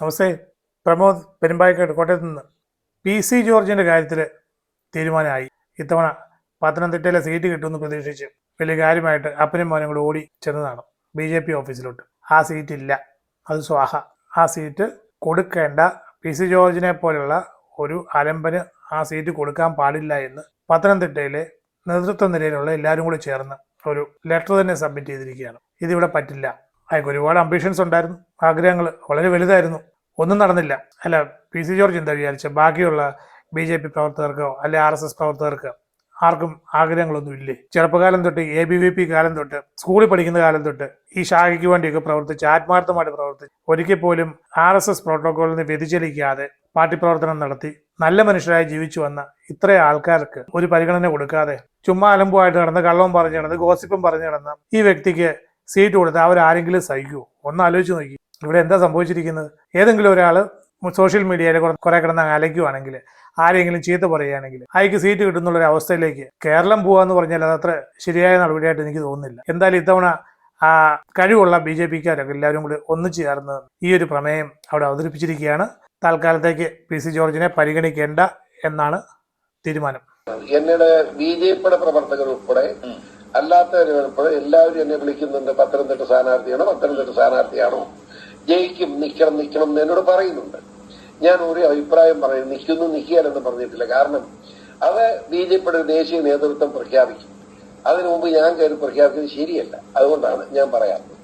നമസ്തേ പ്രമോദ് പെരുമ്പായിക്കാട് കോട്ടയത്ത് നിന്ന് P C ജോർജിന്റെ കാര്യത്തിൽ തീരുമാനമായി. ഇത്തവണ പത്തനംതിട്ടയിലെ സീറ്റ് കിട്ടുമെന്ന് പ്രതീക്ഷിച്ച് വലിയ കാര്യമായിട്ട് അപ്പനും മോനും കൂടെ ഓടി ചെന്നതാണ് ബി ജെ പി ഓഫീസിലോട്ട്. ആ സീറ്റ് ഇല്ല. അത് സ്വാഹ. ആ സീറ്റ് കൊടുക്കേണ്ട പി സി ജോർജിനെ പോലുള്ള ഒരു അലമ്പന് ആ സീറ്റ് കൊടുക്കാൻ പാടില്ല എന്ന് പത്തനംതിട്ടയിലെ നേതൃത്വ നിലയിലുള്ള എല്ലാവരും കൂടി ചേർന്ന് ഒരു ലെറ്റർ തന്നെ സബ്മിറ്റ് ചെയ്തിരിക്കുകയാണ്. ഇതിവിടെ പറ്റില്ല. അയാൾക്ക് ഒരുപാട് അംബിഷൻസ് ഉണ്ടായിരുന്നു. ആഗ്രഹങ്ങൾ വളരെ വലുതായിരുന്നു. ഒന്നും നടന്നില്ല. അല്ല പി സി ജോർജ് എന്താ വിചാരിച്ച? ബാക്കിയുള്ള ബി ജെ പി പ്രവർത്തകർക്കോ അല്ലെ ആർ എസ് എസ് പ്രവർത്തകർക്ക് ആർക്കും ആഗ്രഹങ്ങളൊന്നും ഇല്ലേ? ചെറുപ്പകാലം തൊട്ട് എ ബി വി പി കാലം തൊട്ട് സ്കൂളിൽ പഠിക്കുന്ന കാലം തൊട്ട് ഈ ശാഖയ്ക്ക് വേണ്ടിയൊക്കെ പ്രവർത്തിച്ച് ആത്മാർത്ഥമായിട്ട് പ്രവർത്തിച്ച് ഒരിക്കൽ പോലും ആർ എസ് എസ് പ്രോട്ടോകോളിൽ നിന്ന് വ്യതിചലിക്കാതെ പാർട്ടി പ്രവർത്തനം നടത്തി നല്ല മനുഷ്യരായി ജീവിച്ചു വന്ന ഇത്രയും ആൾക്കാർക്ക് ഒരു പരിഗണന കൊടുക്കാതെ ചുമ്മാ അലമ്പുമായിട്ട് നടന്ന് കള്ളവും പറഞ്ഞു നടന്ന് ഗോസിപ്പും പറഞ്ഞു നടന്ന ഈ വ്യക്തിക്ക് സീറ്റ് കൊടുത്ത് അവരാരെങ്കിലും സഹിക്കുമോ ഒന്ന് ആലോചിച്ച് നോക്കി. ഇവിടെ എന്താ സംഭവിച്ചിരിക്കുന്നത്? ഏതെങ്കിലും ഒരാൾ സോഷ്യൽ മീഡിയയിൽ കുറെ കിടന്ന് അലയ്ക്കുവാണെങ്കിൽ ആരെങ്കിലും ചീത്ത പറയുകയാണെങ്കിൽ അയക്ക് സീറ്റ് കിട്ടുന്നുള്ള ഒരു അവസ്ഥയിലേക്ക് കേരളം പോവാന്ന് പറഞ്ഞാൽ അതത്ര ശരിയായ നടപടിയായിട്ട് എനിക്ക് തോന്നുന്നില്ല. എന്തായാലും ഇത്തവണ ആ കഴിവുള്ള ബി ജെ പിക്കാരൊക്കെ എല്ലാവരും കൂടി ഒന്നിച്ചു ചേർന്ന് ഈ ഒരു പ്രമേയം അവിടെ അവതരിപ്പിച്ചിരിക്കുകയാണ്. തൽക്കാലത്തേക്ക് പി സി ജോർജിനെ പരിഗണിക്കേണ്ട എന്നാണ് തീരുമാനം. എന്നെ ബി ജെ പിയുടെ പ്രവർത്തകർ ഉൾപ്പെടെ അല്ലാത്തവരുൾപ്പെടെ എല്ലാവരും എന്നെ വിളിക്കുന്നുണ്ട്. പത്തനംതിട്ട സ്ഥാനാർത്ഥിയാണോ പത്തനംതിട്ട സ്ഥാനാർത്ഥിയാണോ? ജയിക്കും നിൽക്കണം നിൽക്കണം എന്ന് എന്നോട് പറയുന്നുണ്ട്. ഞാൻ ഒരു അഭിപ്രായം പറയുന്നു. നിൽക്കുന്നു നിൽക്കുകയാണെന്ന് പറഞ്ഞിട്ടില്ല. കാരണം അത് ബി ജെ പിയുടെ ദേശീയ നേതൃത്വം പ്രഖ്യാപിക്കും. അതിനു മുമ്പ് ഞാൻ കയറി പ്രഖ്യാപിക്കുന്നത് ശരിയല്ല. അതുകൊണ്ടാണ് ഞാൻ പറയാത്തത്.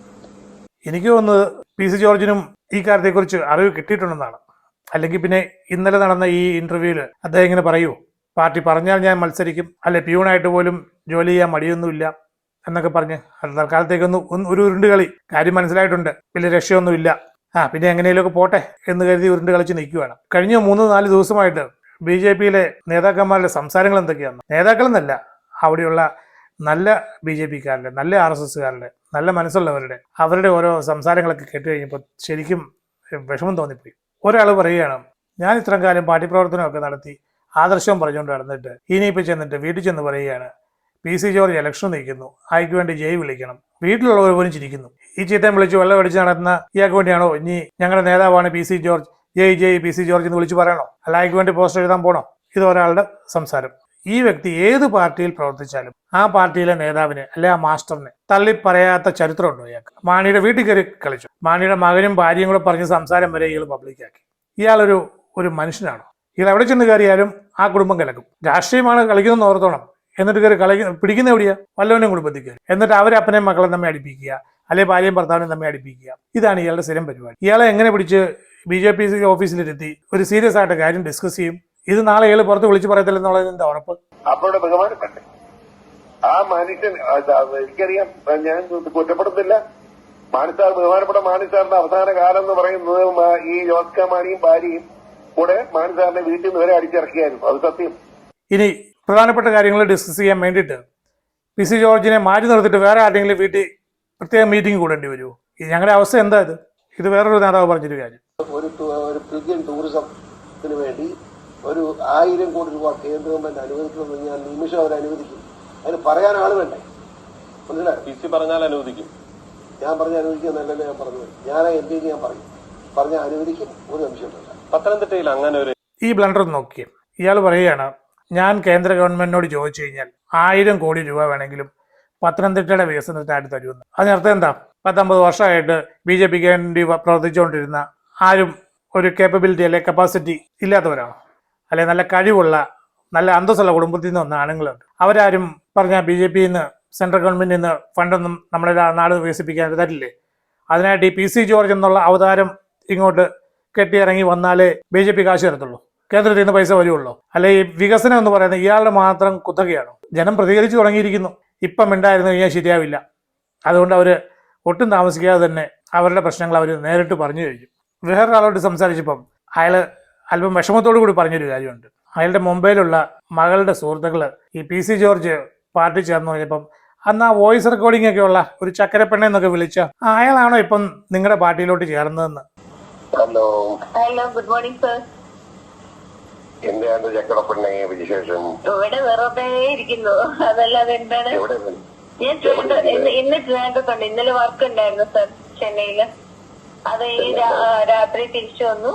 എനിക്ക് തോന്നുന്നത് പി സി ജോർജിനും ഈ കാര്യത്തെക്കുറിച്ച് അറിവ് കിട്ടിയിട്ടുണ്ടെന്നാണ്. അല്ലെങ്കിൽ പിന്നെ ഇന്നലെ നടന്ന ഈ ഇന്റർവ്യൂവിൽ അദ്ദേഹം ഇങ്ങനെ പറയൂ പാർട്ടി പറഞ്ഞാൽ ഞാൻ മത്സരിക്കും. അല്ലെ പ്യൂണായിട്ട് പോലും ജോലി ചെയ്യാൻ മടിയൊന്നുമില്ല. എന്നൊക്കെ പറഞ്ഞ് അത് തൽക്കാലത്തേക്കൊന്ന് ഒരു ഉരുണ്ട് കളി. കാര്യം മനസ്സിലായിട്ടുണ്ട്. വലിയ രക്ഷയൊന്നുമില്ല. ആ പിന്നെ എങ്ങനെയൊക്കെ പോട്ടെ എന്ന് കരുതി ഉരുണ്ട് കളിച്ച് നിൽക്കുകയാണ്. കഴിഞ്ഞ മൂന്ന് നാല് ദിവസമായിട്ട് ബി ജെ പിയിലെ നേതാക്കന്മാരുടെ സംസാരങ്ങൾ എന്തൊക്കെയാണ് നേതാക്കളെന്നല്ല അവിടെയുള്ള നല്ല ബി ജെ പിക്കാരുടെ നല്ല ആർ എസ് എസ്സുകാരുടെ നല്ല മനസ്സുള്ളവരുടെ അവരുടെ ഓരോ സംസാരങ്ങളൊക്കെ കേട്ട് കഴിഞ്ഞപ്പോൾ ശരിക്കും വിഷമം തോന്നിപ്പോയി. ഒരാൾ പറയുകയാണ് ഞാൻ ഇത്രയും കാലം പാർട്ടി പ്രവർത്തനമൊക്കെ നടത്തി ആദർശം പറഞ്ഞുകൊണ്ട് നടന്നിട്ട് ഇനിയിപ്പോൾ ചെന്നിട്ട് വീട്ടിൽ ചെന്ന് പറയുകയാണ് പി സി ജോർജ് ഇലക്ഷൻ നിൽക്കുന്നു. അയക്ക് വേണ്ടി ജയ് വിളിക്കണം. വീട്ടിലുള്ളവർ പോലും ചിരിക്കുന്നു. ഈ ചീത്തയും വിളിച്ച് വെള്ളം അടിച്ച് നടന്ന ഇയാൾക്ക് വേണ്ടിയാണോ ഇനി ഞങ്ങളുടെ നേതാവാണ് പി സി ജോർജ്? ജയ് ജയ് പി സി ജോർജ് എന്ന് വിളിച്ച് പറയണോ? അല്ല അയക്ക് വേണ്ടി പോസ്റ്റർ എഴുതാൻ പോണോ? ഇത് ഒരാളുടെ സംസാരം. ഈ വ്യക്തി ഏത് പാർട്ടിയിൽ പ്രവർത്തിച്ചാലും ആ പാർട്ടിയിലെ നേതാവിന് അല്ലെ ആ മാസ്റ്ററിനെ തള്ളിപ്പറയാത്ത ചരിത്രമുണ്ടോ ഇയാൾക്ക്? മാണിയുടെ വീട്ടിൽ കയറി കളിച്ചു. മാണിയുടെ മകനും ഭാര്യയും കൂടെ പറഞ്ഞ സംസാരം വരെ ഇയാൾ പബ്ലിക്കാക്കി ഇയാളൊരു ഒരു മനുഷ്യനാണോ? ഇയാൾ എവിടെ ചെന്ന് കയറിയാലും ആ കുടുംബം കലക്കും. രാഷ്ട്രീയമാണ് കളിക്കുന്നതെന്ന് ഓർത്തോണം. എന്നിട്ട് കയറി കളി പിടിക്കുന്ന എവിടെയാ? വല്ലവനും കുടുംബത്തിൽ കയറി എന്നിട്ട് അവരെ അപ്പനെയും മക്കളെ തമ്മിൽ അടിപ്പിക്കുക. അല്ലെ ഭാര്യയും ഭർത്താവിനെ തമ്മിൽ അടിപ്പിക്കുക. ഇതാണ് ഇയാളുടെ സ്ഥിരം പരിപാടി. ഇയാളെ എങ്ങനെ പിടിച്ച് ബി ജെ പി ഓഫീസിലിരുത്തി ഒരു സീരിയസ് ആയിട്ട് കാര്യം ഡിസ്കസ് ചെയ്യും? ഇത് നാളെ ഇയാൾ പുറത്ത് വിളിച്ചു പറയത്തില്ലെന്നുള്ളത് എന്താ ഉറപ്പ്? അപ്പോഴുടെ ബഹുമാനപ്പെട്ടെ ആ മനുഷ്യൻ എനിക്കറിയാം ഞാൻ കുറ്റപ്പെടുത്തില്ല. മാണിസാർ ബഹുമാനപ്പെട്ട മാണിസാറിന്റെ അവസാന കാലം എന്ന് പറയുന്നത് ഈ ജോസ് മാണിയും ഭാര്യയും കൂടെ മാണിസാറിന്റെ വീട്ടിൽ നിന്ന് വരെ അടിച്ചിറക്കിയായിരുന്നു അത് സത്യം. ഇനി പ്രധാനപ്പെട്ട കാര്യങ്ങൾ ഡിസ്കസ് ചെയ്യാൻ വേണ്ടിയിട്ട് പി സി ജോർജിനെ മാറ്റി നിർത്തിയിട്ട് വേറെ ആരെങ്കിലും വീട്ടിൽ പ്രത്യേക മീറ്റിംഗ് കൂടേണ്ടി വരുമോ ഈ ഞങ്ങളുടെ അവസ്ഥ എന്താ ഇത്? ഇത് വേറൊരു നേതാവ് പറഞ്ഞൊരു കാര്യം. ഒരു ഒരു പിൽഗ്രിം ടൂറിസത്തിന് വേണ്ടി ഒരു ആയിരം കോടി രൂപ കേന്ദ്ര ഗവൺമെന്റ് അനുവദിക്കണമെന്ന് ഞാൻ നിമിഷം അവർ അനുവദിക്കും. അതിന് പറയാൻ ആൾ വേണ്ടേ? മനസ്സിലായോ? പറഞ്ഞാൽ അനുവദിക്കും. ഞാൻ പറഞ്ഞ അനുവദിക്കുന്നതല്ലല്ലോ ഞാൻ പറഞ്ഞത്. ഞാൻ എം പിക്ക് ഞാൻ പറയും. പറഞ്ഞ അനുവദിക്കും. ഒരു നിമിഷമില്ല പത്തനംതിട്ടയിൽ അങ്ങനെ ഒരു ഈ ബ്ലണ്ടർ നോക്കിയേ. ഇയാൾ പറയുകയാണ് ഞാൻ കേന്ദ്ര ഗവൺമെന്റിനോട് ചോദിച്ചു കഴിഞ്ഞാൽ ആയിരം കോടി രൂപ വേണമെങ്കിലും പത്തനംതിട്ടയുടെ വികസനത്തിനായിട്ട് തരുമെന്ന് അതിനർത്ഥം എന്താ? പത്തൊമ്പത് വർഷമായിട്ട് ബി ജെ പിക്ക് വേണ്ടി പ്രവർത്തിച്ചുകൊണ്ടിരുന്ന ആരും ഒരു കേപ്പബിലിറ്റി അല്ലെ കപ്പാസിറ്റി ഇല്ലാത്തവരാണോ? അല്ലെ നല്ല കഴിവുള്ള നല്ല അന്തസ്സുള്ള കുടുംബത്തിൽ നിന്ന് വന്ന ആണുങ്ങളുണ്ട്. അവരാരും പറഞ്ഞ ബി ജെ പിയിൽ നിന്ന് സെൻട്രൽ ഗവൺമെന്റിൽ നിന്ന് ഫണ്ടൊന്നും നമ്മുടെ നാട് വികസിപ്പിക്കാൻ തരില്ലേ? അതിനായിട്ട് ഈ പി സി ജോർജ് എന്നുള്ള അവതാരം ഇങ്ങോട്ട് കെട്ടിയിറങ്ങി വന്നാലേ ബി ജെ പി കാശ് തരത്തുള്ളൂ. കേന്ദ്രത്തിൽ നിന്ന് പൈസ വരുള്ളൂ. അല്ലെ ഈ വികസനം എന്ന് പറയുന്നത് ഇയാളുടെ മാത്രം കുത്തകയാണ്. ജനം പ്രതികരിച്ചു തുടങ്ങിയിരിക്കുന്നു. ഇപ്പം ഉണ്ടായിരുന്നു കഴിഞ്ഞാൽ ശരിയാവില്ല. അതുകൊണ്ട് അവർ ഒട്ടും താമസിക്കാതെ തന്നെ അവരുടെ പ്രശ്നങ്ങൾ അവർ നേരിട്ട് പറഞ്ഞു കഴിഞ്ഞു വേറൊരാളോട് സംസാരിച്ചപ്പം അയാൾ അല്പം വിഷമത്തോടു കൂടി പറഞ്ഞൊരു കാര്യമുണ്ട്. അയാളുടെ മുംബൈയിലുള്ള മകളുടെ സുഹൃത്തുക്കൾ ഈ പി സി ജോർജ് പാർട്ടി ചേർന്ന് പറഞ്ഞപ്പം അന്ന് ആ വോയിസ് റെക്കോർഡിംഗ് ഒക്കെ ഉള്ള ഒരു ചക്കരപ്പെണ്ണ എന്നൊക്കെ വിളിച്ച അയാളാണോ ഇപ്പം നിങ്ങളുടെ പാർട്ടിയിലോട്ട് ചേർന്നതെന്ന്? Hello hello good morning sir എന്താണ് ചക്കടപ്പെണ്ണയെ വിശേഷം? ഇവിടെ വെറുതെ ഇരിക്കുന്നു. അതല്ലാതെ എന്താണ്? ഞാൻ ട്രിവാൻഡ്രം- ഇന്ന് ട്രിവാൻഡ്രത്തുണ്ട് ഇന്നലെ വർക്ക് ഉണ്ടായിരുന്നു സർ ചെന്നൈയിൽ. അത് ഈ രാത്രി തിരിച്ചു വന്നു.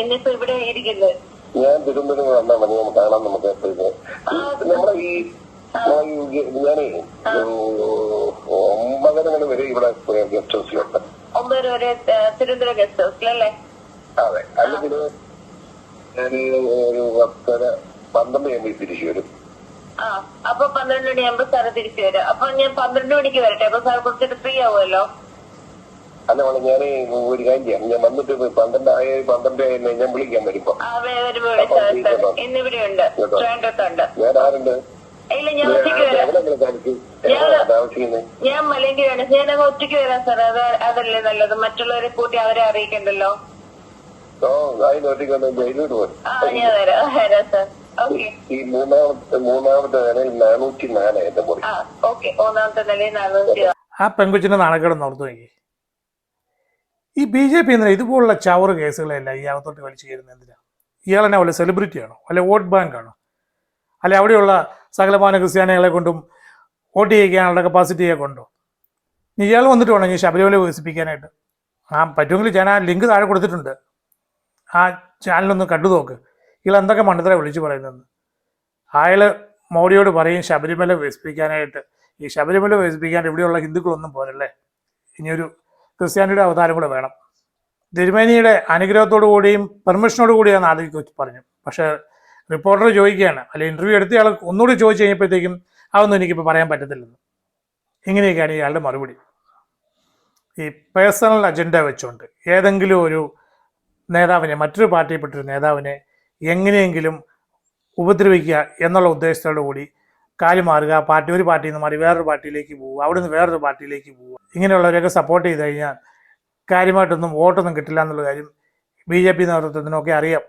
ഇന്നിപ്പോ ഇവിടെ ഇരിക്കുന്നത് ഞാൻ തിരുവനന്തപുരം വന്നാൽ മതി. നമുക്ക് കാണാം നമുക്ക് നമ്മുടെ ഈ ഞാനേ ഒമ്പതര മണി വരെ ഇവിടെ ഗസ്റ്റ് ഹൗസിലുണ്ട് ഒമ്പതര വരെ തിരുവനന്തപുരം ഗസ്റ്റ് ഹൗസിലല്ലേ അതെ. അല്ലെങ്കിൽ ഞാൻ ഒരു പത്തര പന്ത്രണ്ട് മണി തിരിച്ചു വരും. ആ അപ്പൊ പന്ത്രണ്ട് മണിയാകുമ്പോ സാറ് തിരിച്ചു വരും. അപ്പൊ ഞാൻ പന്ത്രണ്ട് മണിക്ക് വരട്ടെ. അപ്പൊ സാർ കുറച്ചിട്ട് ഫ്രീ ആവുമല്ലോ? അല്ല മോളെ ഞാൻ ഒരു കാര്യം ചെയ്യാം. ഞാൻ വന്നിട്ട് പന്ത്രണ്ടായ പന്ത്രണ്ട് ആയി ഞാൻ വിളിക്കാൻ വരുമ്പോ ഞാൻ ആരുണ്ട്? ഇല്ല ഞാൻ ഒറ്റയ്ക്ക് വരാം. എവിടെ കാണിച്ചു എവിടെ താമസിക്കുന്നത് ഞാൻ മലയങ്കിലാണ് ഞാൻ അങ്ങ് ഒറ്റയ്ക്ക് വരാം സാർ അത് അതല്ലേ നല്ലത്. മറ്റുള്ളവരെ കൂട്ടി അവരെ അറിയിക്കണ്ടല്ലോ? ഒറ്റയ്ക്ക് ജയിലോട്ട് പോയി ഈ മൂന്നാമത്തെ മൂന്നാമത്തെ നിലയിൽ നാനൂറ്റി നാല് എന്റെ മുറി ആ പെൺകുച്ചിന്റെ നാണക്കേടൊന്ന് ഓർത്തു നോക്കി. ഈ ബി ജെ പി എന്തിനാ ഇതുപോലുള്ള ചവറ് കേസുകളല്ല ഈ അകത്തോട്ട് വലിച്ചു കയറുന്നത് എന്തിനാ? ഇയാളെന്നെ വല്ല സെലിബ്രിറ്റിയാണോ അല്ലെ വോട്ട് ബാങ്ക് ആണോ? അല്ലെ അവിടെയുള്ള സകലമാന ക്രിസ്ത്യാനികളെ കൊണ്ടും വോട്ട് ചെയ്യിക്കാനുള്ള കപ്പാസിറ്റിയെ കൊണ്ടോ? ഇയാൾ വന്നിട്ട് വേണം ഈ ശബരിമല വികസിപ്പിക്കാനായിട്ട്. ആ പറ്റുമെങ്കിൽ ഞാൻ ആ ലിങ്ക് താഴെ കൊടുത്തിട്ടുണ്ട്. ആ ചാനലൊന്ന് കണ്ടു നോക്ക്. ഇയാൾ എന്തൊക്കെ മണ്ഡലം വിളിച്ചു പറയുന്നതെന്ന്. അയാൾ മോഡിയോട് പറയും ശബരിമല വികസിപ്പിക്കാനായിട്ട്. ഈ ശബരിമല വികസിപ്പിക്കാൻ ഇവിടെയുള്ള ഹിന്ദുക്കളൊന്നും പോരല്ലേ? ഇനിയൊരു ക്രിസ്ത്യാനിയുടെ അവതാരം കൂടെ വേണം. തിരുമേനിയുടെ അനുഗ്രഹത്തോടു കൂടിയും പെർമിഷനോട് കൂടിയാണ് ആദ്യം പറഞ്ഞു പക്ഷേ റിപ്പോർട്ടർ ചോദിക്കുകയാണ് അല്ലെ ഇന്റർവ്യൂ ആൾ ഒന്നുകൂടി ചോദിച്ചു കഴിഞ്ഞപ്പോഴത്തേക്കും അതൊന്നും എനിക്കിപ്പോൾ പറയാൻ പറ്റത്തില്ലെന്ന്. ഇങ്ങനെയൊക്കെയാണ് ഇയാളുടെ മറുപടി. ഈ പേഴ്സണൽ അജണ്ട വെച്ചുകൊണ്ട് ഏതെങ്കിലും ഒരു നേതാവിനെ മറ്റൊരു പാർട്ടിയിൽപ്പെട്ടൊരു നേതാവിനെ എങ്ങനെയെങ്കിലും ഉപദ്രവിക്കുക എന്നുള്ള ഉദ്ദേശത്തോടു കൂടി കാലി മാറുക പാർട്ടി ഒരു പാർട്ടിയിൽ നിന്ന് മാറി വേറൊരു പാർട്ടിയിലേക്ക് പോവുക അവിടെ നിന്ന് വേറൊരു പാർട്ടിയിലേക്ക് പോവുക. ഇങ്ങനെയുള്ളവരെയൊക്കെ സപ്പോർട്ട് ചെയ്ത് കഴിഞ്ഞാൽ കാര്യമായിട്ടൊന്നും വോട്ടൊന്നും കിട്ടില്ല എന്നുള്ള കാര്യം ബി ജെ പി നേതൃത്വത്തിനൊക്കെ അറിയാം.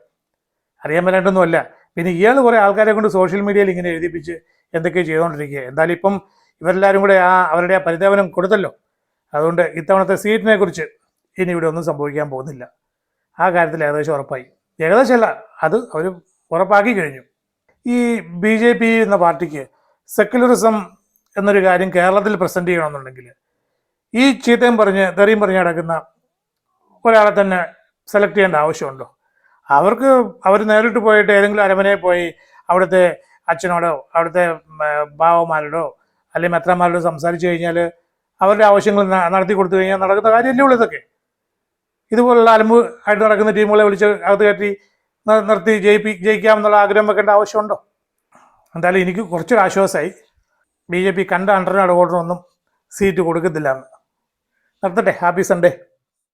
അറിയാൻ പറ്റായിട്ടൊന്നുമല്ല പിന്നെ ഇയാൾ കുറേ ആൾക്കാരെ കൊണ്ട് സോഷ്യൽ മീഡിയയിൽ ഇങ്ങനെ എഴുതിപ്പിച്ച് എന്തൊക്കെയോ ചെയ്തുകൊണ്ടിരിക്കുക. എന്തായാലും ഇപ്പം ഇവരെല്ലാവരും കൂടെ ആ അവരുടെ ആ പരിതാപനം കൊടുത്തല്ലോ. അതുകൊണ്ട് ഇത്തവണത്തെ സീറ്റിനെ കുറിച്ച് ഇനി ഇവിടെ ഒന്നും സംഭവിക്കാൻ പോകുന്നില്ല. ആ കാര്യത്തിൽ ഏകദേശം ഉറപ്പായി. ഏകദേശമല്ല അത് അവർ ഉറപ്പാക്കി കഴിഞ്ഞു. ഈ ബി ജെ പി എന്ന പാർട്ടിക്ക് സെക്യുലറിസം എന്നൊരു കാര്യം കേരളത്തിൽ പ്രസന്റ് ചെയ്യണമെന്നുണ്ടെങ്കിൽ ഈ ചീത്തയും പറഞ്ഞ് തെറിയും പറഞ്ഞ് നടക്കുന്ന ഒരാളെ തന്നെ സെലക്ട് ചെയ്യേണ്ട ആവശ്യമുണ്ടോ? അവർക്ക് അവർ നേരിട്ട് പോയിട്ട് ഏതെങ്കിലും അരമനയിൽ പോയി അവിടുത്തെ അച്ഛനോടോ അവിടുത്തെ ബാവമാരോടോ അല്ലെങ്കിൽ മെത്രമാരോടോ സംസാരിച്ചു കഴിഞ്ഞാൽ അവരുടെ ആവശ്യങ്ങൾ നടത്തി കൊടുത്തു കഴിഞ്ഞാൽ നടക്കുന്ന കാര്യമല്ലേ ഉള്ളൂ ഇതൊക്കെ. ഇതുപോലുള്ള അലമ്പ് ആയിട്ട് നടക്കുന്ന ടീമുകളെ വിളിച്ച് അകത്ത് കയറ്റി നിർത്തി ജയിപ്പി ജയിക്കാമെന്നുള്ള ആഗ്രഹം വെക്കേണ്ട ആവശ്യമുണ്ടോ? എന്തായാലും എനിക്ക് കുറച്ചൊരു ആശ്വാസമായി. ബി ജെ പി കണ്ട ഓർഡറൊന്നും സീറ്റ് കൊടുക്കത്തില്ല എന്ന്. നിർത്തട്ടെ ഹാപ്പി സൺഡേ